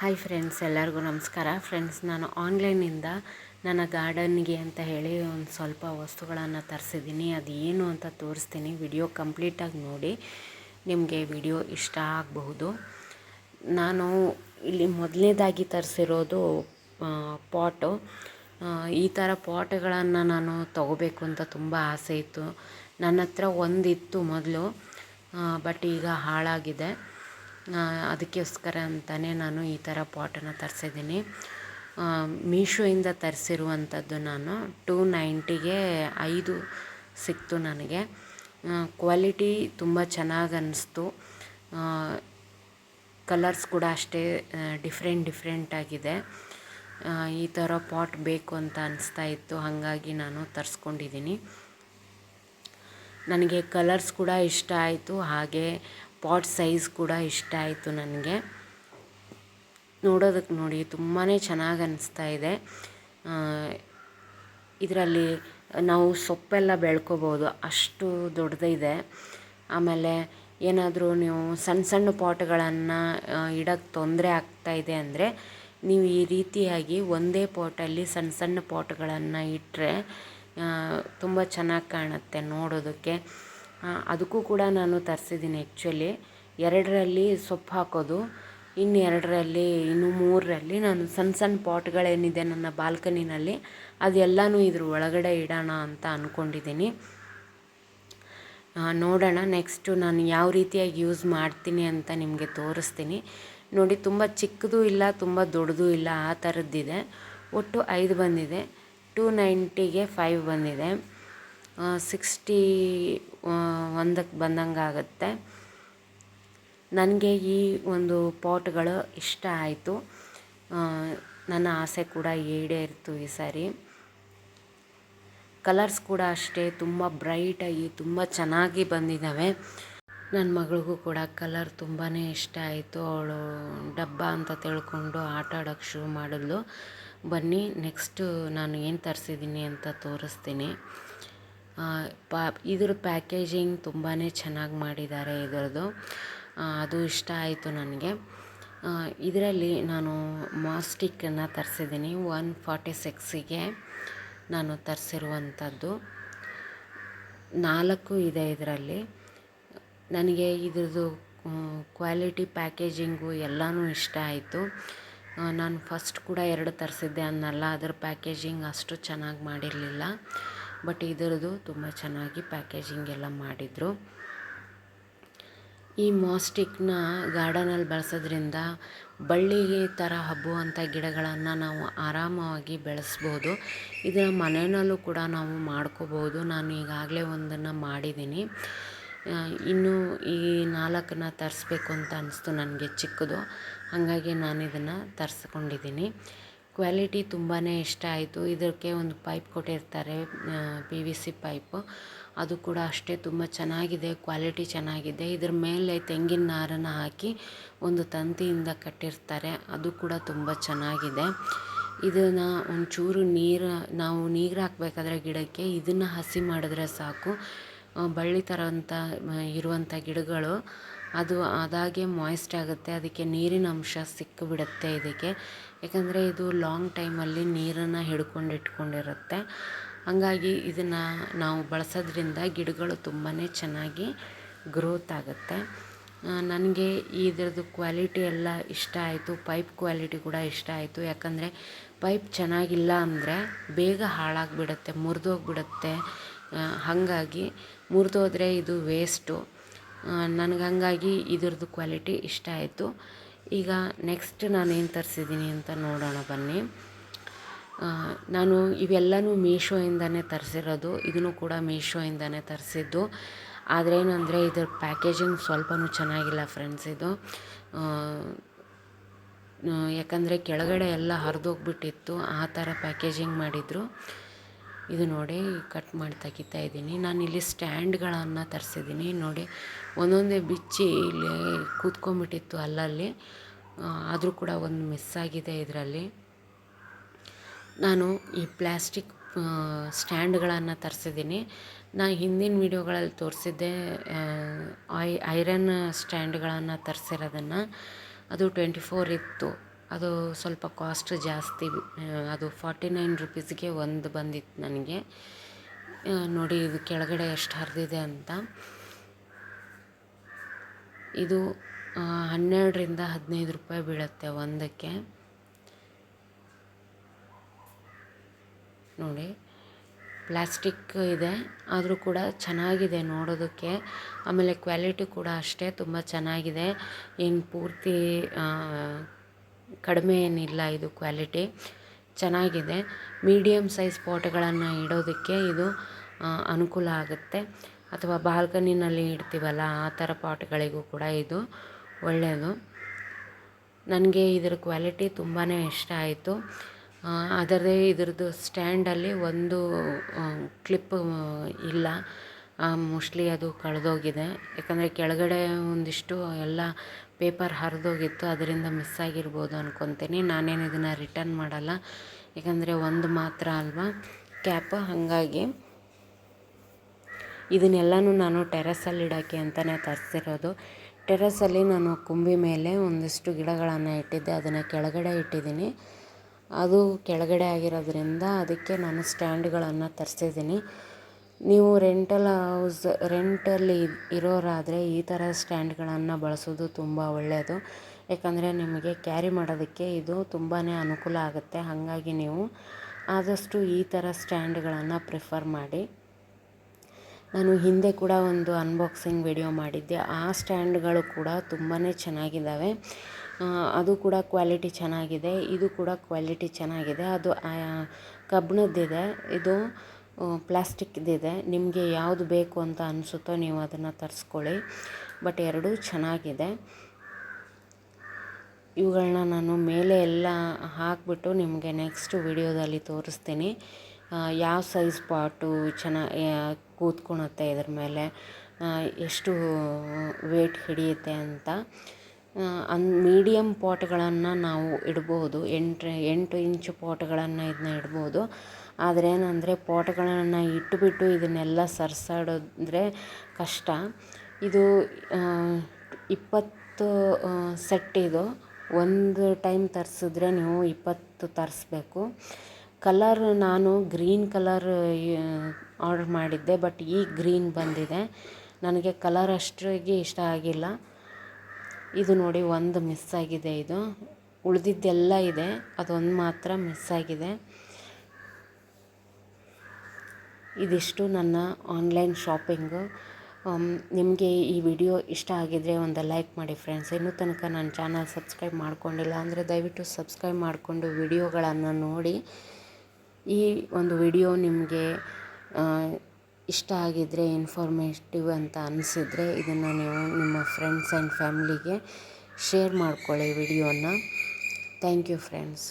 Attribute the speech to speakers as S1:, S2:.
S1: Hi friends ಎಲ್ಲರಿಗೂ ನಮಸ್ಕಾರ. Friends ನಾನು ಆನ್ಲೈನಿಂದ ನನ್ನ ಗಾರ್ಡನ್ಗೆ ಅಂತ ಹೇಳಿ ಒಂದು ಸ್ವಲ್ಪ ವಸ್ತುಗಳನ್ನು ತರಿಸಿದ್ದೀನಿ ಅದು ಏನು ಅಂತ ತೋರಿಸ್ತೀನಿ. ವಿಡಿಯೋ ಕಂಪ್ಲೀಟಾಗಿ ನೋಡಿ ನಿಮಗೆ ವಿಡಿಯೋ ಇಷ್ಟ ಆಗಬಹುದು. ನಾನು ಇಲ್ಲಿ ಮೊದಲನೇದಾಗಿ ತರಿಸಿರೋದು ಪಾಟು ಈ ಥರ ಪಾಟ್ಗಳನ್ನು ನಾನು ತಗೋಬೇಕು ಅಂತ ತುಂಬ ಆಸೆ ಇತ್ತು. ನನ್ನ ಹತ್ರ ಒಂದಿತ್ತು ಮೊದಲು ಬಟ್ ಈಗ ಹಾಳಾಗಿದೆ. ಅದಕ್ಕೋಸ್ಕರ ಅಂತಲೇ ನಾನು ಈ ಥರ ಪಾಟನ್ನು ತರಿಸಿದ್ದೀನಿ. ಮೀಶೋಯಿಂದ ತರಿಸಿರುವಂಥದ್ದು ನಾನು ಟೂ ನೈಂಟಿಗೆ ಐದು ಸಿಕ್ತು ನನಗೆ. ಕ್ವಾಲಿಟಿ ತುಂಬ ಚೆನ್ನಾಗಿ ಅನ್ನಿಸ್ತು. ಕಲರ್ಸ್ ಕೂಡ ಅಷ್ಟೇ ಡಿಫ್ರೆಂಟ್ ಡಿಫ್ರೆಂಟಾಗಿದೆ ಈ ಥರ ಪಾಟ್ ಬೇಕು ಅಂತ ಅನಿಸ್ತಾ ಇತ್ತು, ಹಾಗಾಗಿ ನಾನು ತರಿಸ್ಕೊಂಡಿದ್ದೀನಿ. ನನಗೆ ಕಲರ್ಸ್ ಕೂಡ ಇಷ್ಟ ಆಯಿತು, ಹಾಗೆ ಪಾಟ್ ಸೈಜ್ ಕೂಡ ಇಷ್ಟ ಆಯಿತು ನನಗೆ. ನೋಡೋದಕ್ಕೆ ನೋಡಿ ತುಂಬಾ ಚೆನ್ನಾಗಿ ಅನಿಸ್ತಾ ಇದೆ. ಇದರಲ್ಲಿ ನಾವು ಸೊಪ್ಪೆಲ್ಲ ಬೆಳ್ಕೋಬೋದು, ಅಷ್ಟು ದೊಡ್ಡದಿದೆ. ಆಮೇಲೆ ಏನಾದರೂ ನೀವು ಸಣ್ಣ ಸಣ್ಣ ಪಾಟ್ಗಳನ್ನು ಇಡೋಕ್ಕೆ ತೊಂದರೆ ಆಗ್ತಾಯಿದೆ ಅಂದರೆ, ನೀವು ಈ ರೀತಿಯಾಗಿ ಒಂದೇ ಪಾಟಲ್ಲಿ ಸಣ್ಣ ಸಣ್ಣ ಪಾಟ್ಗಳನ್ನು ಇಟ್ಟರೆ ತುಂಬ ಚೆನ್ನಾಗಿ ಕಾಣುತ್ತೆ ನೋಡೋದಕ್ಕೆ. ಅದಕ್ಕೂ ಕೂಡ ನಾನು ತರಿಸಿದ್ದೀನಿ ಆ್ಯಕ್ಚುಲಿ ಎರಡರಲ್ಲಿ ಸೊಪ್ಪು ಹಾಕೋದು, ಇನ್ನು ಎರಡರಲ್ಲಿ, ಇನ್ನು ಮೂರರಲ್ಲಿ ನಾನು ಸಣ್ಣ ಸಣ್ಣ ಪಾಟ್ಗಳೇನಿದೆ ನನ್ನ ಬಾಲ್ಕನಿನಲ್ಲಿ, ಅದೆಲ್ಲನೂ ಇದ್ರ ಒಳಗಡೆ ಇಡೋಣ ಅಂತ ಅಂದ್ಕೊಂಡಿದ್ದೀನಿ ನೋಡೋಣ ನೆಕ್ಸ್ಟು ನಾನು ಯಾವ ರೀತಿಯಾಗಿ ಯೂಸ್ ಮಾಡ್ತೀನಿ ಅಂತ ನಿಮಗೆ ತೋರಿಸ್ತೀನಿ. ನೋಡಿ, ತುಂಬ ಚಿಕ್ಕದು ಇಲ್ಲ, ತುಂಬ ದೊಡ್ಡದು ಇಲ್ಲ, ಆ ಥರದ್ದಿದೆ ಒಟ್ಟು ಐದು ಬಂದಿದೆ. ಟೂ ನೈಂಟಿಗೆ ಫೈವ್ ಬಂದಿದೆ. ಸಿಕ್ಸ್ಟಿ ಒಂದಕ್ಕೆ ಬಂದಂಗೆ ಆಗುತ್ತೆ. ನನಗೆ ಈ ಒಂದು ಪಾಟ್ಗಳು ಇಷ್ಟ ಆಯಿತು. ನನ್ನ ಆಸೆ ಕೂಡ ಈಡೇರಿತು ಈ ಸಾರಿ. ಕಲರ್ಸ್ ಕೂಡ ಅಷ್ಟೇ, ತುಂಬ ಬ್ರೈಟಾಗಿ ತುಂಬ ಚೆನ್ನಾಗಿ ಬಂದಿದ್ದಾವೆ ನನ್ನ ಮಗಳಿಗೂ ಕೂಡ ಕಲರ್ ತುಂಬಾ ಇಷ್ಟ ಆಯಿತು. ಅವಳು ಡಬ್ಬ ಅಂತ ತಿಳ್ಕೊಂಡು ಆಟ ಆಡೋಕ್ಕೆ ಶುರು ಮಾಡಿದ್ಲು. ಬನ್ನಿ, ನೆಕ್ಸ್ಟು ನಾನು ಏನು ತರಿಸಿದ್ದೀನಿ ಅಂತ ತೋರಿಸ್ತೀನಿ. ಪಾ, ಇದ್ರ ಪ್ಯಾಕೇಜಿಂಗ್ ತುಂಬಾ ಚೆನ್ನಾಗಿ ಮಾಡಿದ್ದಾರೆ ಇದರದ್ದು. ಅದು ಇಷ್ಟ ಆಯಿತು ನನಗೆ. ಇದರಲ್ಲಿ ನಾನು ಮಾಸ್ಟಿಕ್ಕನ್ನು ತರಿಸಿದ್ದೀನಿ ಒನ್ ಫಾರ್ಟಿ ಸಿಕ್ಸಿಗೆ ನಾನು ತರಿಸಿರುವಂಥದ್ದು ನಾಲ್ಕು ಇದೆ ಇದರಲ್ಲಿ. ನನಗೆ ಇದ್ರದ್ದು ಕ್ವಾಲಿಟಿ ಪ್ಯಾಕೇಜಿಂಗು ಎಲ್ಲನೂ ಇಷ್ಟ ಆಯಿತು. ನಾನು ಫಸ್ಟ್ ಕೂಡ ಎರಡು ತರಿಸಿದ್ದೆ ಅನ್ನಲ್ಲ. ಅದರ ಪ್ಯಾಕೇಜಿಂಗ್ ಅಷ್ಟು ಚೆನ್ನಾಗಿ ಮಾಡಿರಲಿಲ್ಲ. ಬಟ್ ಇದರದ್ದು ತುಂಬ ಚೆನ್ನಾಗಿ ಪ್ಯಾಕೇಜಿಂಗ್ ಎಲ್ಲ ಮಾಡಿದರು. ಈ ಮಾಸ್ಟಿಕ್ನ ಗಾರ್ಡನಲ್ಲಿ ಬಳಸೋದ್ರಿಂದ ಬಳ್ಳಿಗೆ ಥರ ಹಬ್ಬುವಂಥ ಗಿಡಗಳನ್ನು ನಾವು ಆರಾಮವಾಗಿ ಬೆಳೆಸ್ಬೋದು. ಇದನ್ನು ಮನೆಯಲ್ಲೂ ಕೂಡ ನಾವು ಮಾಡ್ಕೋಬೋದು. ನಾನು ಈಗಾಗಲೇ ಒಂದನ್ನು ಮಾಡಿದ್ದೀನಿ. ಇನ್ನು ಈ ನಾಲ್ಕನ್ನ ತರಿಸ್ಬೇಕು ಅಂತ ಅನಿಸ್ತು ನನಗೆ ಚಿಕ್ಕದು. ಹಾಗಾಗಿ ನಾನು ಇದನ್ನು ತರಿಸ್ಕೊಂಡಿದ್ದೀನಿ. ಕ್ವಾಲಿಟಿ ತುಂಬಾ ಇಷ್ಟ ಆಯಿತು. ಇದಕ್ಕೆ ಒಂದು ಪೈಪ್ ಕೊಟ್ಟಿರ್ತಾರೆ ಪಿ ವಿ ಸಿ ಪೈಪು. ಅದು ಕೂಡ ಅಷ್ಟೇ ತುಂಬ ಚೆನ್ನಾಗಿದೆ, ಕ್ವಾಲಿಟಿ ಚೆನ್ನಾಗಿದೆ. ಇದ್ರ ಮೇಲೆ ತೆಂಗಿನ ನಾರನ್ನು ಹಾಕಿ ಒಂದು ತಂತಿಯಿಂದ ಕಟ್ಟಿರ್ತಾರೆ. ಅದು ಕೂಡ ತುಂಬ ಚೆನ್ನಾಗಿದೆ. ಇದನ್ನು ಒಂಚೂರು ನೀರು, ನಾವು ನೀರು ಹಾಕ್ಬೇಕಾದ್ರೆ ಗಿಡಕ್ಕೆ ಇದನ್ನು ಹಸಿ ಮಾಡಿದ್ರೆ ಸಾಕು. ಬಳ್ಳಿ ಥರ ಅಂತ ಇರುವಂಥ ಗಿಡಗಳು ಅದು ಅದಾಗೆ ಮಾಯ್ಸ್ಟ್ ಆಗುತ್ತೆ, ಅದಕ್ಕೆ ನೀರಿನ ಅಂಶ ಸಿಕ್ಕಿಬಿಡುತ್ತೆ ಇದಕ್ಕೆ. ಯಾಕಂದರೆ ಇದು ಲಾಂಗ್ ಟೈಮಲ್ಲಿ ನೀರನ್ನು ಹಿಡ್ಕೊಂಡು ಇಟ್ಕೊಂಡಿರುತ್ತೆ. ಹಾಗಾಗಿ ಇದನ್ನು ನಾವು ಬಳಸೋದ್ರಿಂದ ಗಿಡಗಳು ತುಂಬಾ ಚೆನ್ನಾಗಿ ಗ್ರೋತ್ ಆಗುತ್ತೆ. ನನಗೆ ಇದ್ರದ್ದು ಕ್ವಾಲಿಟಿ ಎಲ್ಲ ಇಷ್ಟ ಆಯಿತು ಪೈಪ್ ಕ್ವಾಲಿಟಿ ಕೂಡ ಇಷ್ಟ ಆಯಿತು. ಯಾಕಂದರೆ ಪೈಪ್ ಚೆನ್ನಾಗಿಲ್ಲ ಅಂದರೆ ಬೇಗ ಹಾಳಾಗಿಬಿಡುತ್ತೆ, ಮುರಿದೋಗ್ಬಿಡುತ್ತೆ. ಹಾಗಾಗಿ ಮುರಿದೋದ್ರೆ ಇದು ವೇಸ್ಟು ನನಗೆ ಹಾಗಾಗಿ ಇದ್ರದ್ದು ಕ್ವಾಲಿಟಿ ಇಷ್ಟ ಆಯಿತು. ಈಗ ನೆಕ್ಸ್ಟ್ ನಾನು ಏನು ತರಿಸಿದ್ದೀನಿ ಅಂತ ನೋಡೋಣ ಬನ್ನಿ. ನಾನು ಇವೆಲ್ಲನೂ ಮೀಶೋಯಿಂದನೇ ತರಿಸಿರೋದು. ಇದನ್ನು ಕೂಡ ಮೀಶೋಯಿಂದನೇ ತರಿಸಿದ್ದು. ಆದರೆ ಏನಂದರೆ ಇದ್ರ ಪ್ಯಾಕೇಜಿಂಗ್ ಸ್ವಲ್ಪನೂ ಚೆನ್ನಾಗಿಲ್ಲ ಫ್ರೆಂಡ್ಸ್ ಇದು. ಯಾಕಂದರೆ ಕೆಳಗಡೆ ಎಲ್ಲ ಹರಿದೋಗ್ಬಿಟ್ಟಿತ್ತು. ಆ ಥರ ಪ್ಯಾಕೇಜಿಂಗ್ ಮಾಡಿದರು. ಇದು ನೋಡಿ ಕಟ್ ಮಾಡಿ ತೆಗಿತಾ ಇದ್ದೀನಿ. ನಾನು ಇಲ್ಲಿ ಸ್ಟ್ಯಾಂಡ್ಗಳನ್ನು ತರಿಸಿದ್ದೀನಿ. ನೋಡಿ, ಒಂದೊಂದೇ ಬಿಚ್ಚಿ ಇಲ್ಲಿ ಕೂತ್ಕೊಂಡ್ಬಿಟ್ಟಿತ್ತು ಅಲ್ಲಲ್ಲಿ. ಆದರೂ ಕೂಡ ಒಂದು ಮಿಸ್ ಆಗಿದೆ ಇದರಲ್ಲಿ. ನಾನು ಈ ಪ್ಲ್ಯಾಸ್ಟಿಕ್ ಸ್ಟ್ಯಾಂಡ್ಗಳನ್ನು ತರಿಸಿದ್ದೀನಿ. ನಾನು ಹಿಂದಿನ ವೀಡಿಯೋಗಳಲ್ಲಿ ತೋರಿಸಿದ್ದೆ ಐ ಐರನ್ ಸ್ಟ್ಯಾಂಡ್ಗಳನ್ನು ತರಿಸಿರೋದನ್ನು. ಅದು ಟ್ವೆಂಟಿ ಫೋರ್ ಇತ್ತು. ಅದು ಸ್ವಲ್ಪ ಕಾಸ್ಟ್ ಜಾಸ್ತಿ ಅದು ಫಾರ್ಟಿ ನೈನ್ ರುಪೀಸ್ಗೆ ಒಂದು ಬಂದಿತ್ತು ನನಗೆ. ನೋಡಿ ಇದು ಕೆಳಗಡೆ ಎಷ್ಟು ಹರಿದಿದೆ ಅಂತ. ಇದು ಹನ್ನೆರಡರಿಂದ ಹದಿನೈದು ರೂಪಾಯಿ ಬೀಳುತ್ತೆ ಒಂದಕ್ಕೆ. ನೋಡಿ ಪ್ಲಾಸ್ಟಿಕ್ ಇದೆ, ಆದರೂ ಕೂಡ ಚೆನ್ನಾಗಿದೆ ನೋಡೋದಕ್ಕೆ. ಆಮೇಲೆ ಕ್ವಾಲಿಟಿ ಕೂಡ ಅಷ್ಟೇ, ತುಂಬ ಚೆನ್ನಾಗಿದೆ. ಏನು ಪೂರ್ತಿ ಕಡಿಮೆ ಏನಿಲ್ಲ ಇದು ಕ್ವಾಲಿಟಿ. ಚೆನ್ನಾಗಿದೆ. ಮೀಡಿಯಮ್ ಸೈಜ್ ಪಾಟ್ಗಳನ್ನು ಇಡೋದಕ್ಕೆ ಇದು ಅನುಕೂಲ ಆಗುತ್ತೆ. ಅಥವಾ ಬಾಲ್ಕನಿನಲ್ಲಿ ಇಡ್ತೀವಲ್ಲ, ಆ ಥರ ಪಾಟ್ಗಳಿಗೂ ಕೂಡ ಇದು ಒಳ್ಳೆಯದು. ನನಗೆ ಇದರ ಕ್ವಾಲಿಟಿ ತುಂಬಾ ಇಷ್ಟ ಆಯಿತು. ಆದರೆ ಇದ್ರದ್ದು ಸ್ಟ್ಯಾಂಡಲ್ಲಿ ಒಂದು ಕ್ಲಿಪ್ ಇಲ್ಲ. ಮೋಸ್ಟ್ಲಿ ಅದು ಕಳೆದೋಗಿದೆ. ಯಾಕಂದರೆ ಕೆಳಗಡೆ ಒಂದಿಷ್ಟು ಎಲ್ಲ ಪೇಪರ್ ಹರಿದೋಗಿತ್ತು, ಅದರಿಂದ ಮಿಸ್ ಆಗಿರ್ಬೋದು ಅಂದ್ಕೊತೀನಿ ನಾನೇನು ಇದನ್ನು ರಿಟರ್ನ್ ಮಾಡಲ್ಲ. ಯಾಕಂದರೆ ಒಂದು ಮಾತ್ರ ಅಲ್ವಾ? ಕ್ಯಾಪ್, ಹಾಗಾಗಿ ಇದನ್ನೆಲ್ಲನೂ ನಾನು ಟೆರೆಸಲ್ಲಿ ಇಡೋಕ್ಕೆ ಅಂತಲೇ ತರಿಸಿರೋದು. ಟೆರೆಸಲ್ಲಿ ನಾನು ಕುಂಬಿ ಮೇಲೆ ಒಂದಿಷ್ಟು ಗಿಡಗಳನ್ನು ಇಟ್ಟಿದ್ದೆ. ಅದನ್ನು ಕೆಳಗಡೆ ಇಟ್ಟಿದ್ದೀನಿ. ಅದು ಕೆಳಗಡೆ ಆಗಿರೋದ್ರಿಂದ ಅದಕ್ಕೆ ನಾನು ಸ್ಟ್ಯಾಂಡ್ಗಳನ್ನು ತರಿಸಿದ್ದೀನಿ. ನೀವು ರೆಂಟಲ್ ಹೌಸ್ ರೆಂಟಲ್ಲಿ ಇರೋರಾದರೆ ಈ ಥರ ಸ್ಟ್ಯಾಂಡ್ಗಳನ್ನು ಬಳಸೋದು ತುಂಬ ಒಳ್ಳೆಯದು ಯಾಕಂದರೆ ನಿಮಗೆ ಕ್ಯಾರಿ ಮಾಡೋದಕ್ಕೆ ಇದು ತುಂಬಾ ಅನುಕೂಲ ಆಗುತ್ತೆ. ಹಾಗಾಗಿ ನೀವು ಆದಷ್ಟು ಈ ಥರ ಸ್ಟ್ಯಾಂಡ್ಗಳನ್ನು ಪ್ರಿಫರ್ ಮಾಡಿ. ನಾನು ಹಿಂದೆ ಕೂಡ ಒಂದು ಅನ್ಬಾಕ್ಸಿಂಗ್ ವಿಡಿಯೋ ಮಾಡಿದ್ದೆ. ಆ ಸ್ಟ್ಯಾಂಡ್ಗಳು ಕೂಡ ತುಂಬಾ ಚೆನ್ನಾಗಿದ್ದಾವೆ. ಅದು ಕೂಡ ಕ್ವಾಲಿಟಿ ಚೆನ್ನಾಗಿದೆ. ಇದು ಕೂಡ ಕ್ವಾಲಿಟಿ ಚೆನ್ನಾಗಿದೆ. ಅದು ಕಬ್ಬಿಣದ್ದಿದೆ ಇದು ಪ್ಲಾಸ್ಟಿಕ್ದಿದೆ ನಿಮಗೆ ಯಾವುದು ಬೇಕು ಅಂತ ಅನಿಸುತ್ತೋ ನೀವು ಅದನ್ನು ತರಿಸ್ಕೊಳ್ಳಿ. ಬಟ್ ಎರಡೂ ಚೆನ್ನಾಗಿದೆ. ಇವುಗಳನ್ನ ನಾನು ಮೇಲೆ ಎಲ್ಲ ಹಾಕಿಬಿಟ್ಟು ನಿಮಗೆ ನೆಕ್ಸ್ಟ್ ವಿಡಿಯೋದಲ್ಲಿ ತೋರಿಸ್ತೀನಿ. ಯಾವ ಸೈಜ್ ಪಾಟು ಚೆನ್ನಾಗಿ ಕೂತ್ಕೊಳುತ್ತೆ ಇದ್ರ ಮೇಲೆ? ಎಷ್ಟು ವೇಟ್ ಹಿಡಿಯುತ್ತೆ ಅಂತ. ಅನ್ ಮೀಡಿಯಮ್ ಪಾಟ್ಗಳನ್ನು ನಾವು ಇಡ್ಬೋದು. ಎಂಟು ಎಂಟು ಇಂಚು ಪಾಟ್ಗಳನ್ನು ಇದನ್ನ ಇಡ್ಬೋದು. ಆದರೆ ಏನಂದರೆ ಪಾಟ್ಗಳನ್ನು ಇಟ್ಟುಬಿಟ್ಟು ಇದನ್ನೆಲ್ಲ ಸರ್ಸಾಡಿದ್ರೆ ಕಷ್ಟ. ಇದು ಇಪ್ಪತ್ತು ಸೆಟ್ ಇದು. ಒಂದು ಟೈಮ್ ತರಿಸಿದ್ರೆ ನೀವು ಇಪ್ಪತ್ತು ತರಿಸ್ಬೇಕು. ಕಲರ್ ನಾನು ಗ್ರೀನ್ ಕಲರ್ ಆರ್ಡ್ರ್ ಮಾಡಿದ್ದೆ ಬಟ್ ಈ ಗ್ರೀನ್ ಬಂದಿದೆ. ನನಗೆ ಕಲರ್ ಅಷ್ಟಾಗಿ ಇಷ್ಟ ಆಗಿಲ್ಲ. ಇದು ನೋಡಿ ಒಂದು ಮಿಸ್ ಆಗಿದೆ ಇದು. ಉಳಿದಿದ್ದೆಲ್ಲ ಇದೆ. ಅದೊಂದು ಮಾತ್ರ ಮಿಸ್ ಆಗಿದೆ. ಇದಿಷ್ಟು ನನ್ನ ಆನ್ಲೈನ್ ಶಾಪಿಂಗು ನಿಮಗೆ ಈ ವಿಡಿಯೋ ಇಷ್ಟ ಆಗಿದರೆ ಒಂದು ಲೈಕ್ ಮಾಡಿ ಫ್ರೆಂಡ್ಸ್ ಇನ್ನೂ ತನಕ ನನ್ನ ಚಾನಲ್ ಸಬ್ಸ್ಕ್ರೈಬ್ ಮಾಡ್ಕೊಂಡಿಲ್ಲ ಅಂದರೆ ದಯವಿಟ್ಟು ಸಬ್ಸ್ಕ್ರೈಬ್ ಮಾಡಿಕೊಂಡು ವಿಡಿಯೋಗಳನ್ನು ನೋಡಿ. ಈ ಒಂದು ವಿಡಿಯೋ ನಿಮಗೆ ಇಷ್ಟ ಆಗಿದ್ದರೆ ಇನ್ಫಾರ್ಮೇಟಿವ್ ಅಂತ ಅನಿಸಿದ್ರೆ ಇದನ್ನು ನೀವು ನಿಮ್ಮ ಫ್ರೆಂಡ್ಸ್ ಆ್ಯಂಡ್ ಫ್ಯಾಮ್ಲಿಗೆ ಶೇರ್ ಮಾಡ್ಕೊಳ್ಳಿ ವಿಡಿಯೋನ ಥ್ಯಾಂಕ್ ಯು ಫ್ರೆಂಡ್ಸ್